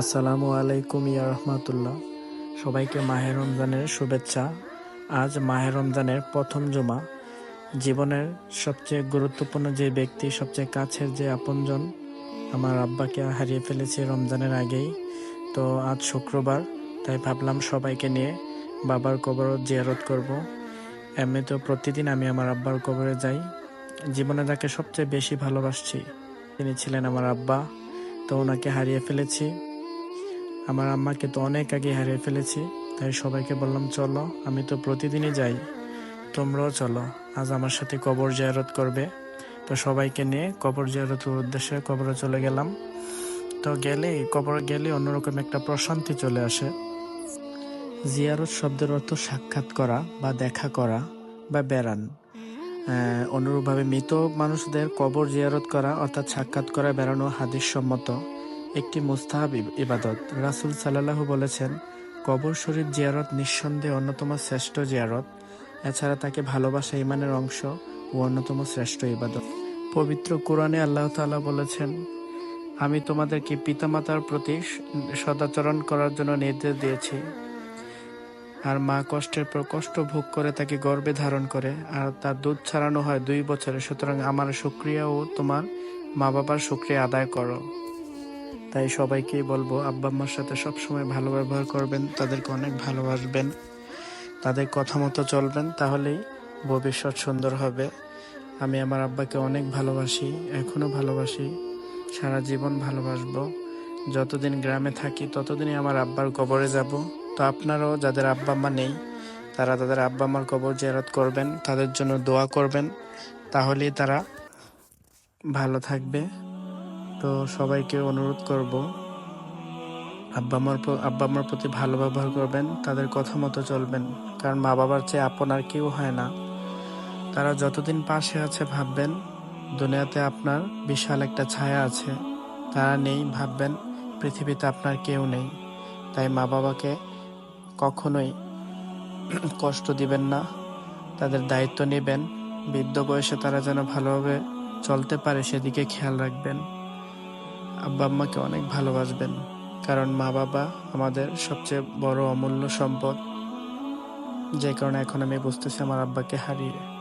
আসসালামু আলাইকুম ইয়া রহমাতুল্লাহ। সবাইকে মাহের রমজানের শুভেচ্ছা। আজ মাহের রমজানের প্রথম জমা। জীবনের সবচেয়ে গুরুত্বপূর্ণ যে ব্যক্তি, সবচেয়ে কাছের যে আপনজন, আমার আব্বাকে হারিয়ে ফেলেছি রমজানের আগেই। তো আজ শুক্রবার, তাই ভাবলাম সবাইকে নিয়ে বাবার কবর জিয়ারত করব। এমনি তো প্রতিদিন আমি আমার আব্বার কবরে যাই। জীবনে যাকে সবচেয়ে বেশি ভালোবাসছি, তিনি ছিলেন আমার আব্বা। তো ওনাকে হারিয়ে ফেলেছি। আমার আম্মাকে তো অনেক আগে হারিয়ে ফেলেছি, তাই সবাইকে বললাম, চলো, আমি তো প্রতিদিনই যাই। তোমরাও চলো, আজ আমার সাথে কবর জিয়ারত করবে। তো সবাইকে নিয়ে কবর জিয়ারতের উদ্দেশ্যে কবরে চলে গেলাম। তো গেলেই, কবর গেলে অন্যরকম একটা প্রশান্তি চলে আসে। জিয়ারত শব্দের অর্থ সাক্ষাৎ করা বা দেখা করা বা বেড়ান। অনুরূপভাবে মৃত মানুষদের কবর জিয়ারত করা অর্থাৎ সাক্ষাৎ করা, বেড়ানো হাদিস সম্মত। একটি মুস্তাহাব ইব- ইবাদত। রাসূল সাল্লাল্লাহু বলেছেন, কবর শরীফ জিয়ারত নিঃসন্দেহে অন্যতম শ্রেষ্ঠ জিয়ারত। এছাড়া তাকে ভালোবাসা ইমানের অংশ ও অন্যতম শ্রেষ্ঠ ইবাদত। পবিত্র কোরআনে আল্লাহ তাআলা বলেছেন, আমি তোমাদেরকে পিতামাতার প্রতি সদাচরণ করার জন্য নির্দেশ দিয়েছি। আর মা কষ্টের পর কষ্ট ভোগ করে তাকে গর্বে ধারণ করে। আর তার দুধ ছাড়ানো হয় দুই বছরে। সুতরাং আমার শুক্রিয়া ও তোমার মা বাবার শুক্রিয়া আদায় করো। তাই সবাইকেই বলব, আব্বা আম্মার সাথে সবসময় ভালো ব্যবহার করবেন, তাদেরকে অনেক ভালোবাসবেন। তাদের কথা মতো চলবেন, তাহলেই ভবিষ্যৎ সুন্দর হবে। আমি আমার আব্বাকে অনেক ভালোবাসি, এখনও ভালোবাসি, সারা জীবন ভালোবাসবো। যতদিন গ্রামে থাকি, ততদিনই আমার আব্বার কবরে যাব। তো আপনারাও যাদের আব্বা আম্মা নেই, তারা তাদের আব্বা আম্মার কবর জিয়ারত করবেন, তাদের জন্য দোয়া করবেন, তাহলেই তারা ভালো থাকবে। তো সবাইকে অনুরোধ করব, আব্বা আমার আব্বা আমার প্রতি ভালো ব্যবহার করবেন, তাদের কথা মতো চলবেন। কারণ মা বাবার চেয়ে আপন আর কেউ হয় না। তারা যতদিন পাশে আছে ভাববেন, দুনিয়াতে আপনার বিশাল একটা ছায়া আছে। তারা নেই ভাববেন, পৃথিবীতে আপনার কেউ নেই। তাই মা বাবাকে কখনোই কষ্ট দিবেন না। তাদের দায়িত্ব নেবেন। বৃদ্ধ বয়সে তারা যেন ভালোভাবে চলতে পারে, সেদিকে খেয়াল রাখবেন। আব্বা আম্মাকে অনেক ভালোবাসবেন, কারণ মা বাবা আমাদের সবচেয়ে বড় অমূল্য সম্পদ। যে কারণে এখন আমি বুঝতেছি আমার আব্বাকে হারিয়ে।